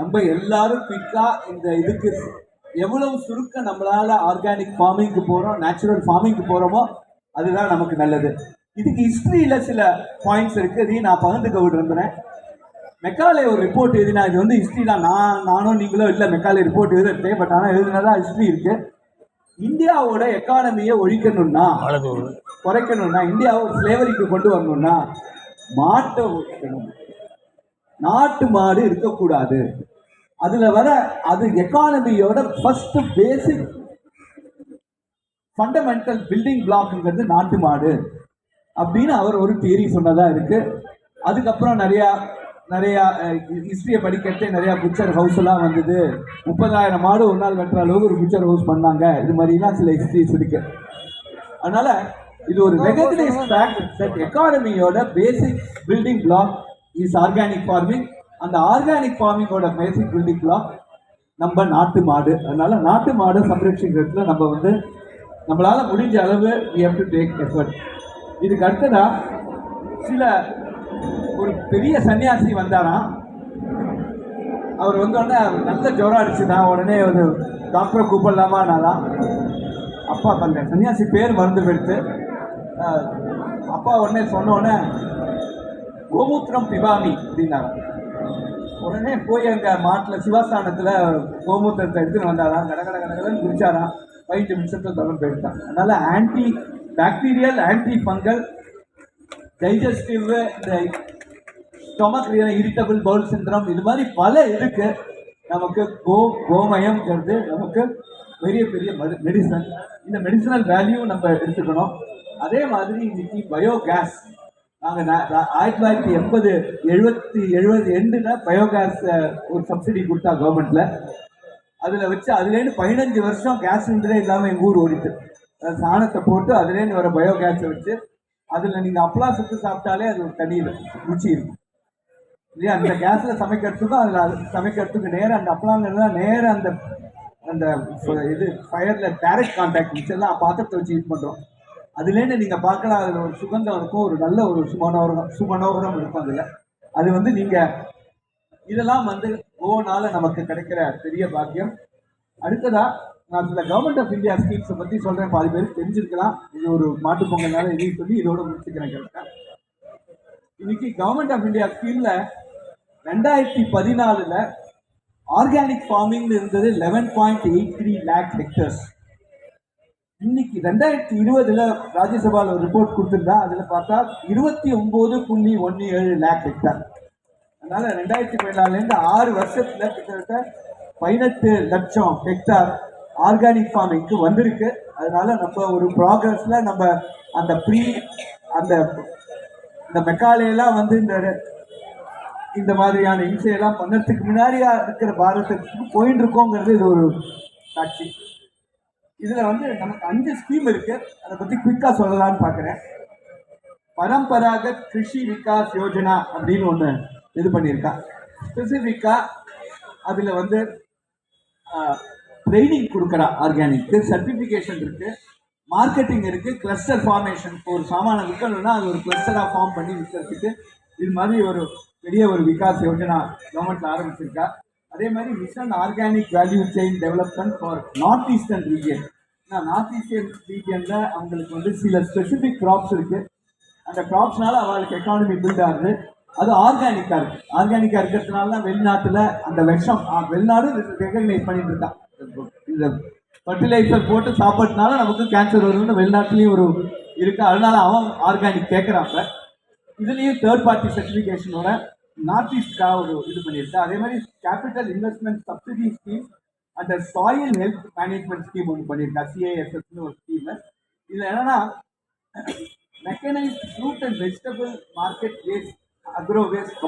நம்ம எல்லாரும் குயிக்கா இந்த இதுக்கு எவ்வளவு சுருக்க நம்மளால ஆர்கானிக் ஃபார்மிங்க்கு போறோம் நேச்சுரல் ஃபார்மிங்க்கு போறோமோ அதுதான் நமக்கு நல்லது. இதுக்கு ஹிஸ்டரியில சில பாயிண்ட்ஸ் இருக்கு. இதையும் நான் பகிர்ந்துக்க விரும்புறேன். மெக்காலே ஒரு ரிப்போர்ட் எழுதினா இது வந்து ஹிஸ்ட்ரி தான். நான் நானும் நீங்களும் இல்லை மெக்காலே ரிப்போர்ட் எழுதுறது பட் ஆனால் எழுதினதா ஹிஸ்ட்ரி இருக்கு. இந்தியாவோட எக்கானமியை ஒழிக்கணும்னா குறைக்கணும்னா இந்தியாவை ஒரு ஸ்லேவரிக்கு கொண்டு வரணும்னா மாட்டை ஒழிக்கணும். நாட்டு மாடு இருக்கக்கூடாது. அதுல வர அது எக்கானமியோட ஃபர்ஸ்ட் பேசிக் ஃபண்டமெண்டல் பில்டிங் பிளாக்ங்கிறது நாட்டு மாடு அப்படின்னு அவர் ஒரு தியரி சொன்னதாக இருக்கு. அதுக்கப்புறம் நிறையா நிறையா ஹிஸ்ட்ரியை படிக்கிறதே நிறையா புச்சர் ஹவுஸ் எல்லாம் வந்தது. முப்பதாயிரம் மாடு ஒரு நாள் வெட்டுற அளவுக்கு ஒரு புச்சர் ஹவுஸ் பண்ணாங்க. இது மாதிரிலாம் சில ஹிஸ்ட்ரிஸ் இருக்கு. அதனால இது ஒரு recognise fact that எக்கானமியோட basic building block is organic farming அந்த ஆர்கானிக் ஃபார்மிங்கோட பேசிக் பில்டிங் பிளாக் நம்ம நாட்டு மாடு. அதனால நாட்டு மாடு சம்ரட்சிக்கிறதுல நம்ம வந்து நம்மளால் முடிஞ்ச அளவு we have to take effort இதுக்கு அடுத்ததாக சில ஒரு பெரிய சன்னியாசி வந்தாராம் அவர் வந்தோடனே நல்ல ஜுரம் அடிச்சுதான் உடனே ஒரு டாக்டரை கூப்பிடலாமா கூப்பிடலாமான்னாலாம் அப்பா அந்த சன்னியாசி பேர் மருந்து போயிடுத்து அப்பா உடனே சொன்ன உடனே கோமூத்திரம் பிபாமி அப்படின்னாங்க. உடனே போய் அங்கே மாட்டில் சிவாஸ்தானத்தில் கோமூத்திரத்தை எடுத்துன்னு வந்தாராம். கடகட கட குடிச்சாராம். பதினஞ்சு நிமிஷத்தில் தொடர்ந்து போயிட்டான். அதனால் anti bacterial anti fungal digestive இந்த ஸ்டொமக் இரிட்டபிள் பவுல் சிண்ட்ரம் இது மாதிரி பல இருக்கு. நமக்கு கோ கோமயம்ங்கிறது நமக்கு பெரிய பெரிய மெடிசன் இந்த மெடிசனல் வேல்யூ நம்ம எடுத்துக்கணும். அதே மாதிரி இன்னைக்கு பயோகேஸ் நாங்கள் ஆயிரத்தி தொள்ளாயிரத்தி எண்பது எழுபத்தி எழுபது எண்டில் பயோகேஸ் ஒரு சப்சிடி கொடுத்தா கவர்மெண்ட்டில் அதில் வச்சு அதுலேருந்து பதினஞ்சு வருஷம் கேஸ் சிலிண்டரே இல்லாமல் எங்கள் ஊர் ஓடிட்டு. சாணத்தை போட்டு அதுலேருந்து வர பயோகேஸை வச்சு அதில் நீங்கள் அப்பளா சுட்டு சாப்பிட்டாலே அது ஒரு தனி ருச்சி இருக்கும். இல்லையா? அந்த கேஸில் சமைக்கிறதுக்கும் அதில் சமைக்கிறதுக்கு நேரம் அந்த அப்பளாங்கிறது நேரம் அந்த அந்த இது ஃபயரில் டேரக்ட் கான்டாக்ட் மிச்சம் பாத்திரத்தை வச்சு யூஸ் பண்ணுறோம் அதுலேருந்து நீங்கள் பார்க்கலாம் அதில் ஒரு சுகந்தம் இருக்கும் ஒரு நல்ல ஒரு சுமனோகரம் சுமனோகரம் இருக்கும் அதில். அது வந்து நீங்கள் இதெல்லாம் வந்து ஓனால நமக்கு கிடைக்கிற பெரிய பாக்கியம். அடுத்ததா நான் சில கவர்மெண்ட் ஆஃப் இந்தியா ஸ்கீம்ஸை பற்றி சொல்கிறேன் பாதி பேருக்கு தெரிஞ்சிருக்கலாம். இது ஒரு மாட்டுப் பொங்கல்னால இதையும் சொல்லி இதோட முடிச்சுக்கிறேன் கரெக்டா. இன்னைக்கு கவர்மெண்ட் ஆஃப் இந்தியா ஸ்கீமில் ரெண்டாயிரத்தி பதினாலில் ஆர்கானிக் ஃபார்மிங் இருந்தது eleven point eight three lakh hectares இன்னைக்கு ரெண்டாயிரத்தி இருபதுல ராஜ்யசபால ஒரு ரிப்போர்ட் கொடுத்திருந்தா அதுல பார்த்தா இருபத்தி ஒன்பது புள்ளி ஒன்னு ஏழு லேக் ஹெக்டர் அதனால ரெண்டாயிரத்தி பதினாலுல இருந்து ஆறு வருஷத்துல கிட்டத்தட்ட பதினெட்டு லட்சம் ஹெக்டார் ஆர்கானிக் ஃபார்மிங்க்கு வந்திருக்கு. அதனால நம்ம ஒரு ப்ராக்ரஸ்ல நம்ம அந்த ப்ரீ அந்த இந்த மெக்காலையெல்லாம் வந்து இந்த இந்த மாதிரியான இம்சையெல்லாம் பண்ணதுக்கு முன்னாடியா இருக்கிற பாரதத்துக்கு போயிட்டு இருக்கோங்கிறது இது ஒரு சாட்சி. இதில் வந்து நமக்கு அஞ்சு ஸ்கீம் இருக்கு. அதை பற்றி குயிக்காக சொல்லலாம்னு பார்க்குறேன். பரம்பராகத் கிருஷி விகாஸ் யோஜனா அப்படின்னு ஒன்று இது பண்ணியிருக்கா. ஸ்பெசிஃபிக்காக அதில் வந்து ட்ரைனிங் கொடுக்குறா ஆர்கானிக்கு சர்டிஃபிகேஷன் இருக்கு. மார்க்கெட்டிங் இருக்கு. கிளஸ்டர் ஃபார்மேஷன் ஒரு சாமான விற்கணும்னா அது ஒரு கிளஸ்டராக ஃபார்ம் பண்ணி விற்கிறதுக்கு இது மாதிரி ஒரு பெரிய ஒரு விகாஸ் யோஜனா கவர்மெண்ட்டில் ஆரம்பிச்சிருக்கா. அதே மாதிரி mission organic value chain development for north eastern region north eastern ரீஜியன்ல அவங்களுக்கு வந்து சில ஸ்பெசிஃபிக் கிராப்ஸ் இருக்கு. அந்த கிராப்ஸ்னால அவங்களுக்கு எக்கானமி பில்ட் ஆகுது. அது ஆர்கானிக்காக இருக்கு. ஆர்கானிக்காக இருக்கிறதுனால தான் வெளிநாட்டில் அந்த விஷம் வெளிநாடு ரெகக்னைஸ் பண்ணிட்டு இருக்கா இந்த ஃபர்டிலைசர் போட்டு சாப்பிட்றதுனால நமக்கு கேன்சர் வரும்னு வெளிநாட்டிலையும் ஒரு இருக்கு. அதனால அவன் ஆர்கானிக் கேட்குறாங்க இதுலேயும் தேர்ட் பார்ட்டி சர்டிஃபிகேஷனோட நார்த் ஈஸ்ட்காக ஒரு இது பண்ணியிருக்கு அதே மாதிரி கேபிட்டல் இன்வெஸ்ட்மெண்ட் சப்சிடி ஸ்கீம் அந்த சாயில் ஹெல்த் மேனேஜ்மெண்ட் ஸ்கீம் ஒன்று பண்ணியிருக்கா சிஐஎஸ்எஸ்னு ஒரு ஸ்கீம் இதுல என்னன்னா mechanised fruit and vegetable market waste agro waste